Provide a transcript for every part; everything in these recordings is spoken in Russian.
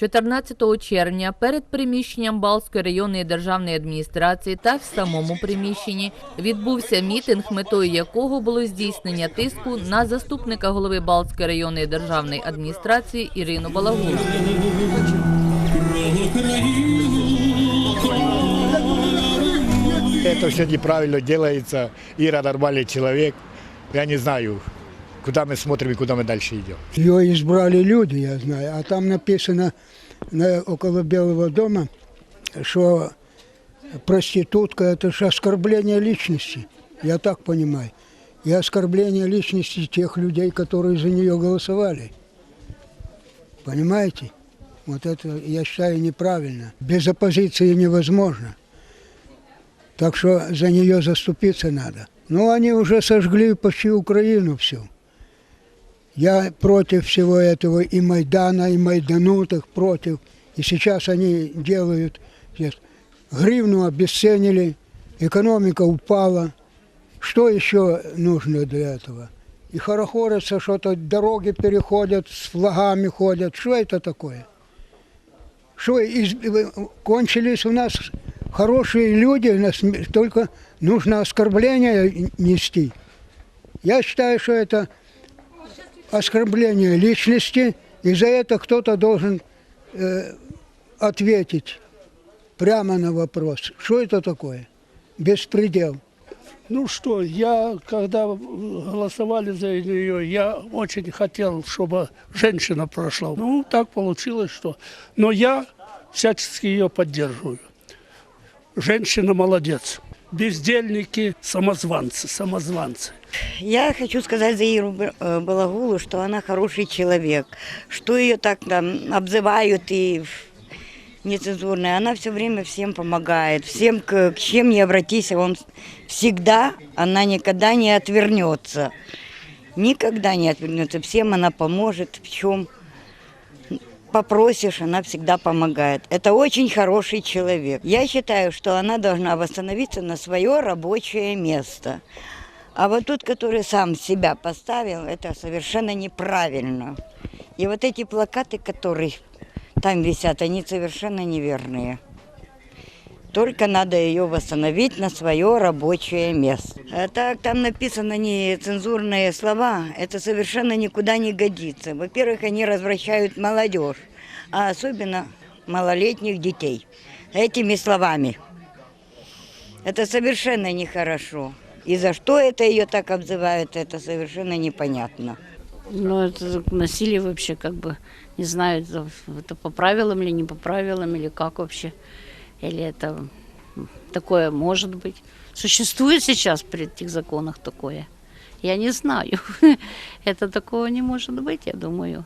14 червня перед приміщенням Балської районної державної адміністрації та в самому приміщенні відбувся мітинг, метою якого було здійснення тиску на заступника голови Балтської районної державної адміністрації Ірину Балагуру. Это все неправильно делается. Ира нормальный человек. Я не знаю, куда мы смотрим и куда мы дальше идем. Ее избрали люди, я знаю, а там написано на, около Белого дома, что проститутка – это же оскорбление личности, я так понимаю. И оскорбление личности тех людей, которые за нее голосовали. Понимаете? Вот это, я считаю, неправильно. Без оппозиции невозможно. Так что за нее заступиться надо. Ну, они уже сожгли почти Украину всю. Я против всего этого и Майдана, и Майданутых против. И сейчас они делают, гривну обесценили, экономика упала. Что еще нужно для этого? И хорохорятся, что-то дороги переходят, с флагами ходят. Что это такое? Что из- кончились у нас хорошие люди, нас только нужно оскорбление нести. Я считаю, что это оскорбление личности, и за это кто-то должен э, ответить прямо на вопрос, что это такое? Беспредел. Ну что, я, когда голосовали за нее, я очень хотел, чтобы женщина прошла. Ну, так получилось, что... Но я всячески ее поддерживаю. Женщина молодец. Бездельники, самозванцы, самозванцы. Я хочу сказать за Иру э, Балагулу, что она хороший человек, что ее так там обзывают и нецензурная. Она все время всем помогает, всем, к, к чем не обратись, он всегда, она никогда не отвернется. Никогда не отвернется. Всем она поможет, в чем попросишь, она всегда помогает. Это очень хороший человек. Я считаю, что она должна восстановиться на свое рабочее место. А вот тот, который сам себя поставил, это совершенно неправильно. И вот эти плакаты, которые там висят, они совершенно неверные. Только надо ее восстановить на свое рабочее место. А так там написано нецензурные слова, это совершенно никуда не годится. Во-первых, они развращают молодежь, а особенно малолетних детей этими словами. Это совершенно нехорошо. И за что это ее так обзывают, это совершенно непонятно. Ну, это насилие вообще как бы, не знаю, это, это по правилам или не по правилам, или как вообще. Или это такое может быть. Существует сейчас при этих законах такое? Я не знаю. Это такого не может быть, я думаю.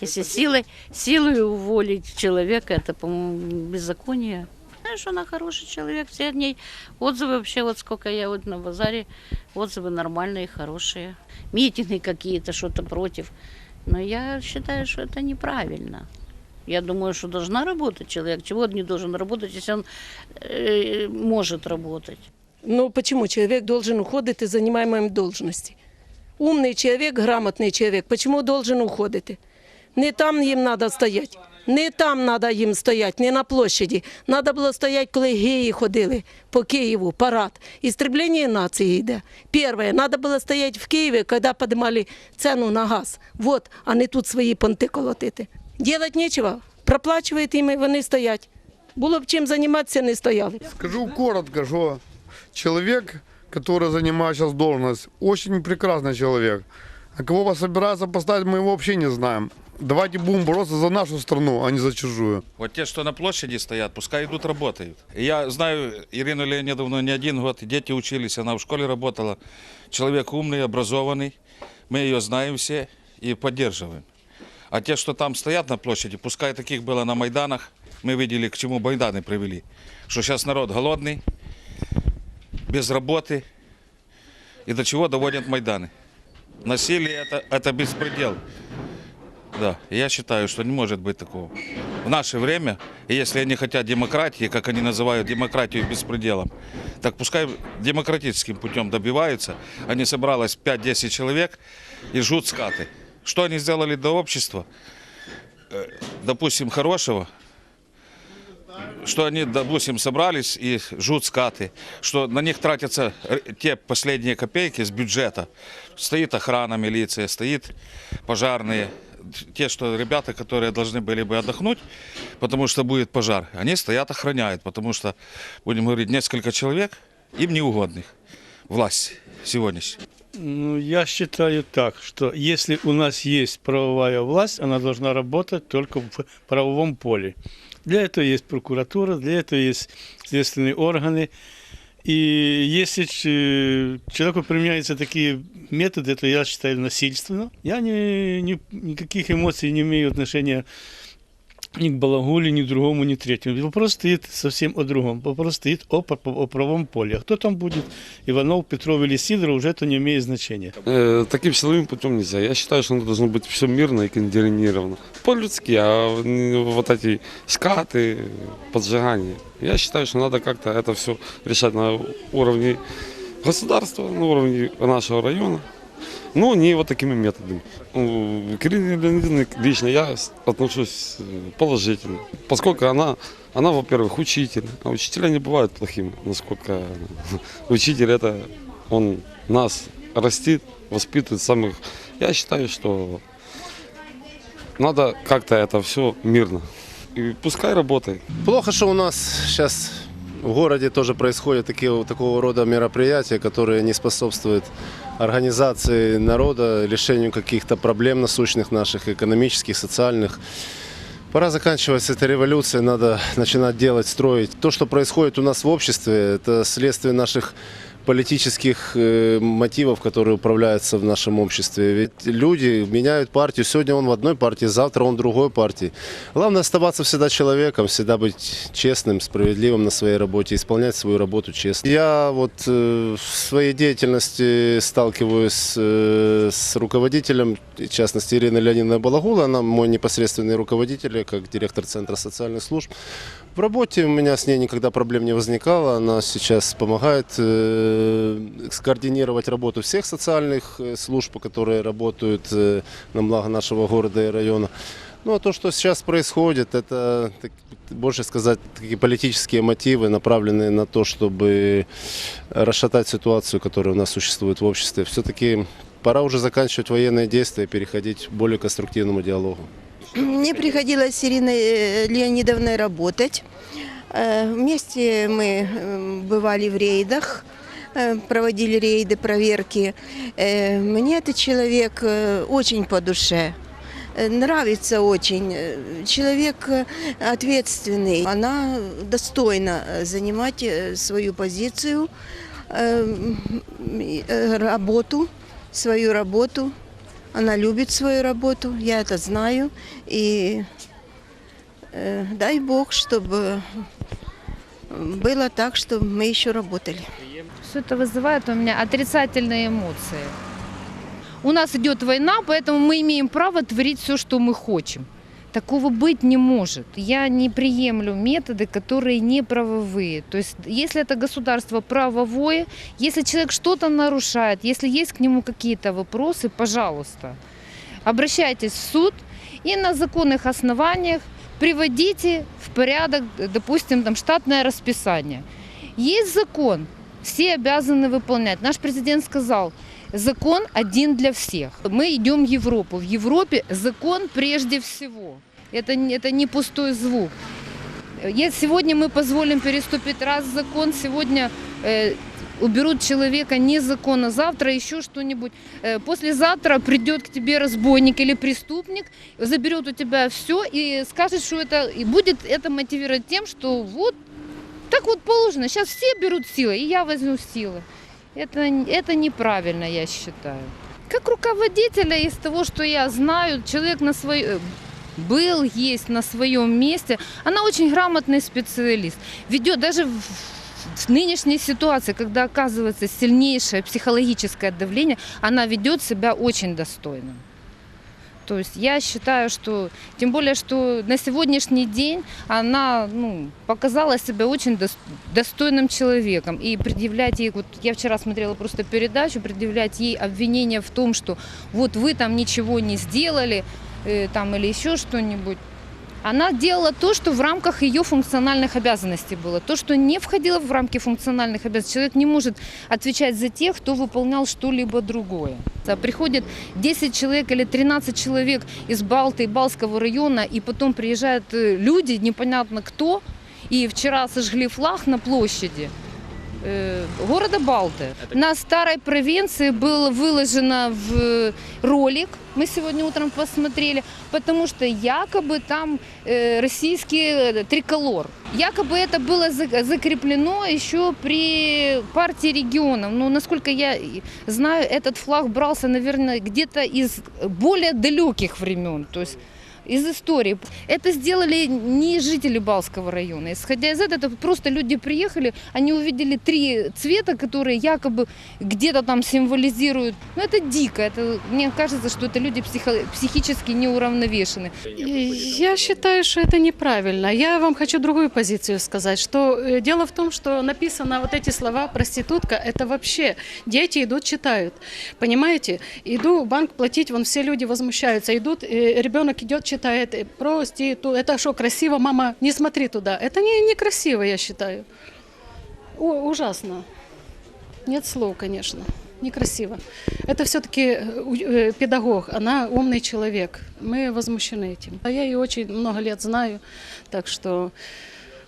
Если силой, силой уволить человека, это, по-моему, беззаконие. Знаешь, она хороший человек, все ней отзывы вообще, вот сколько я вот на базаре, отзывы нормальные, хорошие. Митинги какие-то, что-то против. Но я считаю, что это неправильно. Я думаю, что должна работать человек. Чего он не должен работать, если он э, может работать? Ну, почему человек должен уходить из занимаемой должности? Умный человек, грамотный человек, почему должен уходить? Не там їм треба стояти, не там треба їм стояти, не на площаді. Треба було стояти, коли геї ходили по Києву, парад. Істреблення нації йде. Перше, треба було стояти в Києві, коли піднімали ціну на газ. Вот, а не тут свої понти колотити. Делать нічого, проплачують їм і вони стоять. Було б чим займатися, не стояли. Скажу коротко, что человек, который занимает сейчас должность, очень прекрасный человек. А кого вас собирается поставить, мы его вообще не знаем. Давайте будем бороться за нашу страну, а не за чужую. Вот те, что на площади стоят, пускай идут работают. И Я знаю Ирину Леонидовну не один год, и дети учились, она в школе работала. Человек умный, образованный, мы ее знаем все и поддерживаем. А те, что там стоят на площади, пускай таких было на Майданах, мы видели, к чему Майданы привели. Что сейчас народ голодный, без работы, и до чего доводят Майданы. Насилие это, это беспредел. Да, я считаю, что не может быть такого. В наше время, если они хотят демократии, как они называют демократию беспределом, так пускай демократическим путем добиваются. Они собралось 5-10 человек и жгут скаты. Что они сделали до общества? Э, допустим, хорошего, что они, допустим, собрались и жут скаты, что на них тратятся э, те последние копейки с бюджета. Стоит охрана, милиция, стоит пожарные, те, что ребята, которые должны были бы отдохнуть, потому что будет пожар, они стоят, охраняют, потому что, будем говорить, несколько человек им неугодных, власть сегодняшняя. Ну, я считаю так, что если у нас есть правовая власть, она должна работать только в правовом поле. Для этого есть прокуратура, для этого есть следственные органы. И если человеку применяются такие методы, то я считаю насильственно. Я не, не- никаких эмоций не имею отношения ни к балагуле, ни к другому, ни к третьему. Вопрос стоит совсем о другом. Вопрос стоит о, пр- о правом поле. А кто там будет, Иванов, Петров или Сидоров, уже это не имеет значения. Э, таким силовым путем нельзя. Я считаю, что оно должно быть все мирно и координировано. По-людски, а не вот эти скаты, поджигания. Я считаю, что надо как-то это все решать на уровне государства, на уровне нашего района. Но не вот такими методами. Ну, К Ирине Леонидовне лично я отношусь э, положительно. Поскольку она, она, во-первых, учитель. А учителя не бывают плохими. Насколько учитель это он нас растит, воспитывает самых. Я считаю, что надо как-то это все мирно. И пускай работает. Плохо, что у нас сейчас в городе тоже происходят такие, такого рода мероприятия, которые не способствуют организации народа, решению каких-то проблем насущных наших, экономических, социальных. Пора заканчивать с этой революцией, надо начинать делать, строить. То, что происходит у нас в обществе, это следствие наших политических э, мотивов, которые управляются в нашем обществе. Ведь люди меняют партию. Сегодня он в одной партии, завтра он в другой партии. Главное оставаться всегда человеком, всегда быть честным, справедливым на своей работе, исполнять свою работу честно. Я вот э, в своей деятельности сталкиваюсь э, с руководителем, в частности Ирина Леонидовна Балагула, она мой непосредственный руководитель, как директор Центра социальных служб. В работе у меня с ней никогда проблем не возникало. Она сейчас помогает э, скоординировать работу всех социальных э, служб, которые работают э, на благо нашего города и района. Ну а то, что сейчас происходит, это так- больше сказать такие политические мотивы, направленные на то, чтобы расшатать ситуацию, которая у нас существует в обществе. Все-таки пора уже заканчивать военные действия и переходить к более конструктивному диалогу. Мне приходилось с Ириной э, Леонидовной работать. Э, Вместе мы э, бывали в рейдах, проводили рейды, проверки. Мне этот человек очень по душе. Нравится очень. Человек ответственный. Она достойна занимать свою позицию, работу, свою работу. Она любит свою работу, я это знаю. И э, дай Бог, чтобы было так, чтобы мы еще работали. Все это вызывает у меня отрицательные эмоции. У нас идет война, поэтому мы имеем право творить все, что мы хотим. Такого быть не может. Я не приемлю методы, которые не правовые. То есть, если это государство правовое, если человек что-то нарушает, если есть к нему какие-то вопросы, пожалуйста, обращайтесь в суд и на законных основаниях приводите в порядок, допустим, там штатное расписание. Есть закон, все обязаны выполнять. Наш президент сказал, закон один для всех. Мы идем в Европу. В Европе закон прежде всего. Это, это не пустой звук. Сегодня мы позволим переступить раз закон, сегодня э, уберут человека незаконно, завтра еще что-нибудь. Э, послезавтра придет к тебе разбойник или преступник, заберет у тебя все и скажет, что это и будет это мотивировать тем, что вот так вот положено. Сейчас все берут силы, и я возьму силы. Это, это неправильно, я считаю. Как руководителя из того, что я знаю, человек на свой, э, был, есть на своем месте, она очень грамотный специалист. Ведет даже в, в нынешней ситуации, когда оказывается сильнейшее психологическое давление, она ведет себя очень достойно. То есть я считаю, что, тем более, что на сегодняшний день она ну, показала себя очень дос- достойным человеком. И предъявлять ей, вот я вчера смотрела просто передачу, предъявлять ей обвинения в том, что вот вы там ничего не сделали, э, там или еще что-нибудь. Она делала то, что в рамках ее функциональных обязанностей было. То, что не входило в рамки функциональных обязанностей. Человек не может отвечать за тех, кто выполнял что-либо другое. А Приходит 10 человек или 13 человек из Балты и Балского района, и потом приезжают э, люди, непонятно кто, и вчера сожгли флаг на площади э, города Балты. На старой провинции был выложено в ролик, мы сегодня утром посмотрели, потому что якобы там э, российский э, триколор. Якобы это было за- закреплено еще при партии регионов. Но, насколько я знаю, этот флаг брался, наверное, где-то из более далеких времен. То есть из истории. Это сделали не жители Балского района. Исходя из этого, это просто люди приехали, они увидели три цвета, которые якобы где-то там символизируют. Ну, это дико. Это, мне кажется, что это люди психо- психически неуравновешены. Я считаю, что это неправильно. Я вам хочу другую позицию сказать, что э, дело в том, что написано вот эти слова «проститутка» – это вообще дети идут, читают. Понимаете? Иду в банк платить, вон все люди возмущаются. Идут, э, ребенок идет, читает э, «проститу». Это что, красиво, мама? Не смотри туда. Это не, некрасиво, я считаю. О, ужасно. Нет слов, конечно. Некрасиво. Это все-таки педагог, она умный человек. Мы возмущены этим. А я ее очень много лет знаю, так что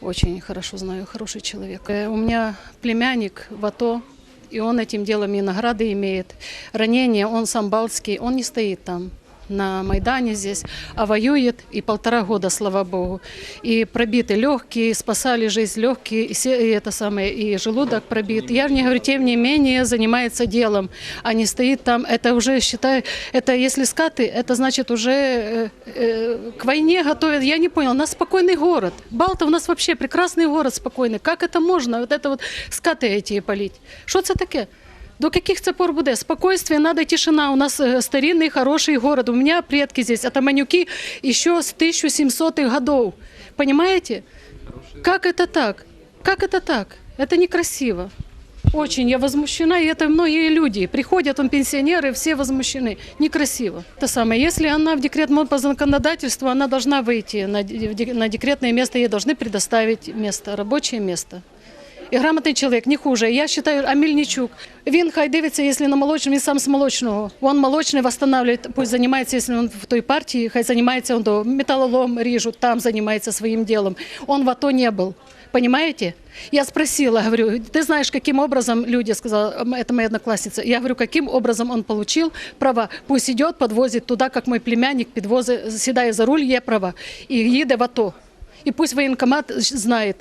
очень хорошо знаю, хороший человек. Э, У меня племянник в АТО, и он этим делом и награды имеет. Ранение, он сам балтский, он не стоит там на Майдане здесь, а воюет и полтора года, слава богу. И пробиты легкие, спасали жизнь легкие, и, се- и это самое, и желудок пробит. Я не говорю, тем не менее, занимается делом, а не стоит там. Это уже, считаю, это если скаты, это значит уже э, э, к войне готовят. Я не понял, у нас спокойный город. Балта у нас вообще прекрасный город спокойный. Как это можно? Вот это вот скати эти полить. Що це таке? До каких це пор буде? Спокойствие, надо тишина. У нас старинный, хороший город. У меня предки здесь, атаманюки, еще с 1700-х годов. Понимаете? Как это так? Как это так? Это некрасиво. Очень я возмущена, и это многие люди. Приходят он пенсионеры, все возмущены. Некрасиво. Это самое. Если она в декрет по законодательству, она должна выйти на декретное место, ей должны предоставить место, рабочее место. І грамотний чоловік, не хуже. Я вважаю, а Мельничук, він хай дивиться, якщо на молочному, він сам з молочного. Він молочний восстанавливает, пусть займається, якщо він в той партії, хай займається, він до металлолом ріжуть, там займається своїм ділом. Он в АТО не был. Понимаете? Я спросила, говорю, ты знаешь, каким образом, люди сказала, «М, это моя одноклассница, я говорю, каким образом он получил права. Пусть идет, подвозит туда, как мой племянник, підвозить, сідає за руль, є права, і їде в АТО. І пусть воєнкомат знає,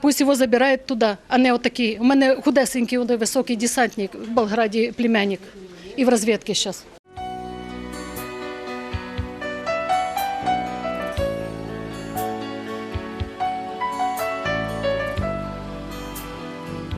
пусть його забирають туди, а не отакий. У мене худесенький, он високий десантник в Болграді племянник і в розвідці зараз.